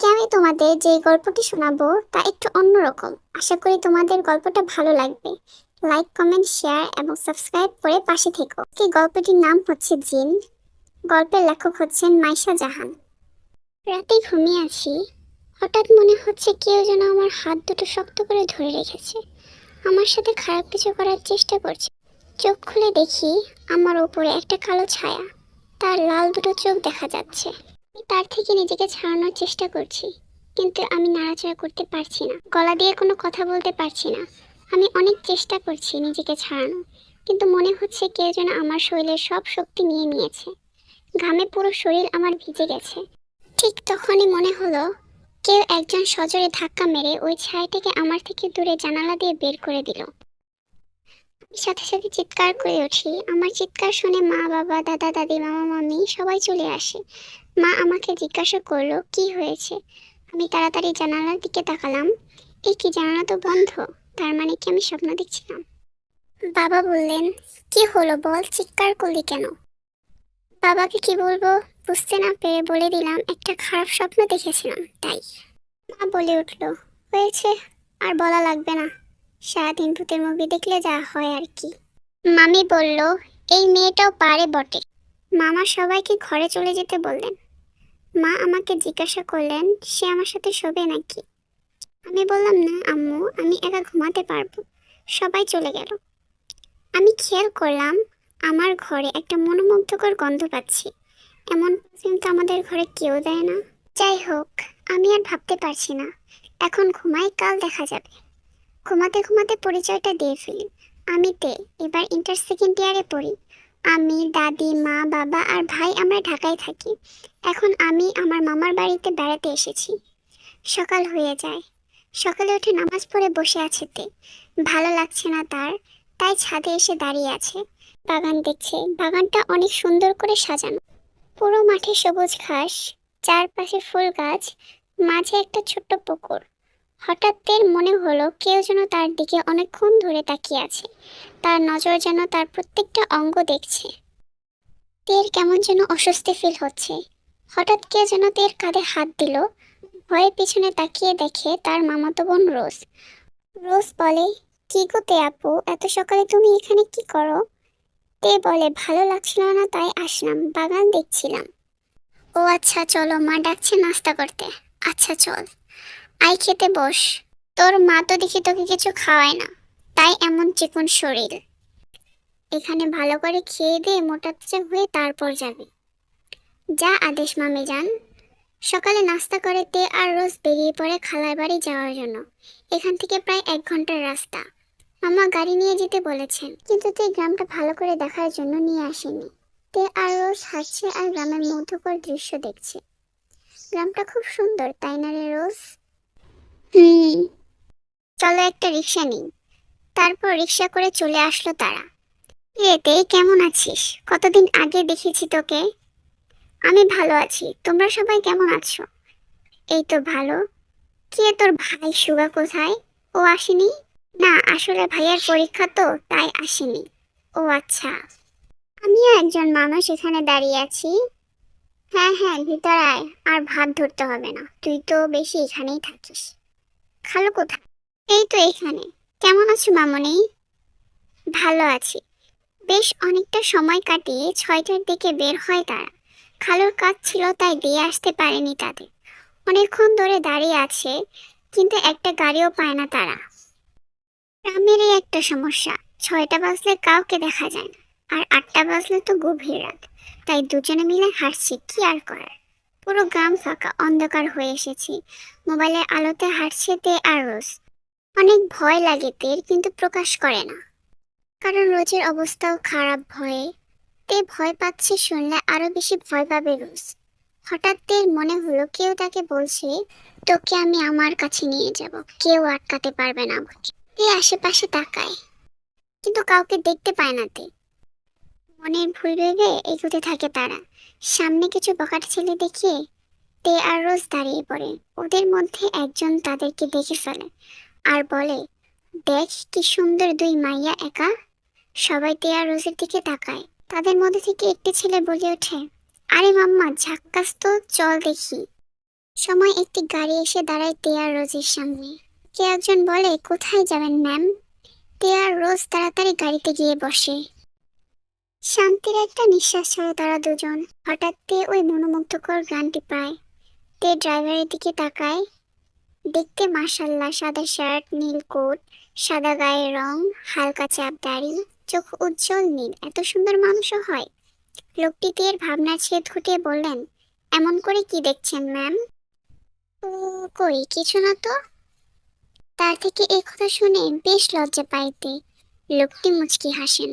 আজকে আমি তোমাদের যে গল্পটি শোনাবো তা একটু অন্যরকম। আশা করি তোমাদের গল্পটা ভালো লাগবে। লাইক কমেন্ট শেয়ার এবং সাবস্ক্রাইব করে পাশে থেকো। এই গল্পটির নাম হচ্ছে জিন। গল্পের লেখক হচ্ছেন মাইশা জাহান। রাতে ঘুমিয়ে আছি হঠাৎ মনে হচ্ছে কেউ যেন আমার হাত দুটো শক্ত করে ধরে রেখেছে। আমার সাথে খারাপ কিছু করার চেষ্টা করছে। চোখ খুলে দেখি আমার উপরে একটা কালো ছায়া। তার লাল দুটো চোখ দেখা যাচ্ছে। আমি তার থেকে নিজেকে ছাড়ানোর চেষ্টা করছি, কিন্তু আমি নাড়াচাড়া করতে পারছি না। গলা দিয়ে কোনো কথা বলতে পারছি না। আমি অনেক চেষ্টা করছি নিজেকে ছাড়ানো, কিন্তু মনে হচ্ছে কেউ যেন আমার শরীরের সব শক্তি নিয়ে নিয়েছে। ঘামে পুরো শরীর আমার ভিজে গেছে। ঠিক তখনই মনে হলো, কেউ একজন সজোরে ধাক্কা মেরে ওই ছায়াটাকে আমার থেকে দূরে জানালা দিয়ে বের করে দিল। সাথে সাথে চিৎকার করে উঠি আমার চিৎকার শুনে মা, বাবা, দাদা, দাদি, মামা, মামি সবাই চলে আসে। মা আমাকে জিজ্ঞাসা করল, কি হয়েছে? আমি তাড়াতাড়ি জানালার দিকে তাকালাম। এই কি জানালা তো বন্ধ? তার মানে কি আমি স্বপ্ন দেখছিলাম? বাবা বললেন, কি হলো বল, চিৎকার করলি কেন? বাবাকে কি বলব? বুঝতে না পেরে বলে দিলাম, একটা খারাপ স্বপ্ন দেখেছিলাম, তাই। মা বলে উঠল, হয়েছে, আর বলা লাগবে না। সারাদিন ভূতের মুভি দেখলে যা হয় আর কি। মামি বলল, এই মেয়েটাও পারে বটে। মামা সবাইকে ঘরে চলে যেতে বললেন। মা আমাকে জিজ্ঞাসা করলেন, সে আমার সাথে শোবে নাকি? আমি বললাম, না আম্মু, আমি একা ঘুমাতে পারব। সবাই চলে গেল। আমি খেয়াল করলাম, আমার ঘরে একটা মনোমুগ্ধকর গন্ধ পাচ্ছি। এমন কিন্তু আমাদের ঘরে কেউ দেয় না। যাই হোক, আমি আর ভাবতে পারছি না। এখন ঘুমাই, কাল দেখা যাবে। ঘুমাতে ঘুমাতে পরিচয়টা দিয়ে ফেলি। আমি তে, এবার ইন্টার সেকেন্ড ইয়ারে পড়ি। আমি, দাদি, মা, বাবা আর ভাই আমরা ঢাকায় থাকি। এখন আমি আমার মামার বাড়িতে বেড়াতে এসেছি। সকাল হয়ে যায়। সকালে উঠে নামাজ পড়ে বসে আছে তে। ভালো লাগছে না তার, তাই ছাদে এসে দাঁড়িয়ে আছে। বাগান দেখছে। বাগানটা অনেক সুন্দর করে সাজানো। পুরো মাঠে সবুজ ঘাস, চারপাশে ফুল গাছ, মাঝে একটা ছোট্ট পুকুর। হঠাৎ মনে হলো কেউ যেন তার দিকে অনেকক্ষণ ধরে তাকিয়ে আছে। তার নজর যেন তার প্রত্যেকটা অঙ্গ দেখছে। তের কেমন যেন অস্বস্তি ফিল হচ্ছে। হঠাৎ কে যেন তের কাঁধে হাত দিল। ভয়ে পিছনে তাকিয়ে দেখে তার মামাতো বোন রোজ। রোজ বলে, কি গো তে আপু, এত সকালে তুমি এখানে কি করো? তে বলে, ভালো লাগছিল না, তাই আসলাম, বাগান দেখছিলাম। ও আচ্ছা চলো, মা ডাকছে নাস্তা করতে। আচ্ছা চল। আই খেতে বস। তোর মা তো দেখি তোকে কিছু খাওয়ায় না। তাই এমন চিকন শরীর। এখানে ভালো করে খেয়ে দিয়ে মোটা হয়ে তারপর যাবে। যা আদেশ, মামি যান সকালে নাস্তা করে তে আর রোজ বেরিয়ে পড়ে খালার বাড়ি যাওয়ার জন্য। এখান থেকে প্রায় এক ঘণ্টার রাস্তা। মামা গাড়ি নিয়ে যেতে বলেছেন, কিন্তু তে গ্রামটা ভালো করে দেখার জন্য নিয়ে আসেনি। তে আর রোজ হাসছে আর গ্রামের মধ্যকর দৃশ্য দেখছে। গ্রামটা খুব সুন্দর, তাই না রে রোজ? হুম চলো একটা রিক্সা নিই। তারপর রিক্সা করে চলে আসলো তারা। এতে কেমন আছিস? কতদিন আগে দেখেছি তোকে। আমি ভালো আছি। তোমরা সবাই কেমন আছো? এই তো ভালো। কে তোর ভাই সুগা কোথায়? ও আসেনি? না, আসলে ভাইয়ার পরীক্ষা তো, তাই আসেনি। ও আচ্ছা। আমিও একজন মানুষ এখানে দাঁড়িয়ে আছি। হ্যাঁ হ্যাঁ ভিতর আয়। আর ভাত ধরতে হবে না। তুই তো বেশি এখানেই থাকিস। খালো কোথায় এই তো এখানে। কেমন আছো মামনি? ভালো আছি। বেশ অনেকটা সময় কাটিয়ে ছয়টার দিকে বের হয় তারা। খালোর কাজ ছিল তাই দিয়ে আসতে পারেনি তাদের। অনেকক্ষণ ধরে দাঁড়িয়ে আছে, কিন্তু একটা গাড়িও পায় না তারা। গ্রামের এই একটা সমস্যা। ছয়টা বাজলে কাউকে দেখা যায় না। আর আটটা বাজলে তো গভীর রাত। তাই দুজনে মিলে হাঁটছি, কি আর করার? পুরো গ্রাম ফাঁকা, অন্ধকার হয়ে এসেছি। মোবাইলের আলোতে হাঁটছে তে আর রোজ। অনেক ভয় লাগে তের, কিন্তু প্রকাশ করে না। কারণ রোজের অবস্থাও খারাপ ভয়ে। তে ভয় পাচ্ছে শুনলে আরও বেশি ভয় পাবে রোজ। হঠাৎ তের মনে হলো কেউ তাকে বলছে, তোকে আমি আমার কাছে নিয়ে যাব। কেউ আটকাতে পারবে না আমাকে। তে আশেপাশে তাকায়। কিন্তু কাউকে দেখতে পায় না তে। মনের ভুল ভেবে এগোতে থাকে তারা। সামনে কিছু বকাট ছেলে দেখে তে আর রোজ দাঁড়িয়ে পড়ে। ওদের মধ্যে একজন তাদেরকে দেখে ফেলে আর বলে, দেখ কি সুন্দর দুই মাইয়া একা। সবাই তে আর রোজের দিকে তাকায়। তাদের মধ্যে থেকে একটি ছেলে বলে ওঠে, আরে মাম্মা, ঝাক্কাস তো, চল দেখি। সময় একটি গাড়ি এসে দাঁড়ায় তেয়া রোজের সামনে। কে একজন বলে, কোথায় যাবেন, ম্যাম? তেয়া রোজ তাড়াতাড়ি গাড়িতে গিয়ে বসে। শান্তির একটা নিঃশ্বাস ছাড়ে তারা দুজন। হঠাৎ ওই মনোমুগ্ধকর গানটি পায়। তে ড্রাইভারের দিকে তাকায়। দেখতে মাসাল্লাহ সাদা শার্ট, নীল কোট, সাদা গায়ের রং, হালকা চাপ দাড়ি, চোখ উজ্জ্বল নীল, এত সুন্দর মানুষও হয়। লোকটি তের ভাবনার ছেদ ঘটিয়ে বললেন, এমন করে কি দেখছেন, ম্যাম? কই, কিছু না তো? তার থেকে এই কথা শুনে বেশ লজ্জা পাইতে লোকটি মুচকি হাসেন।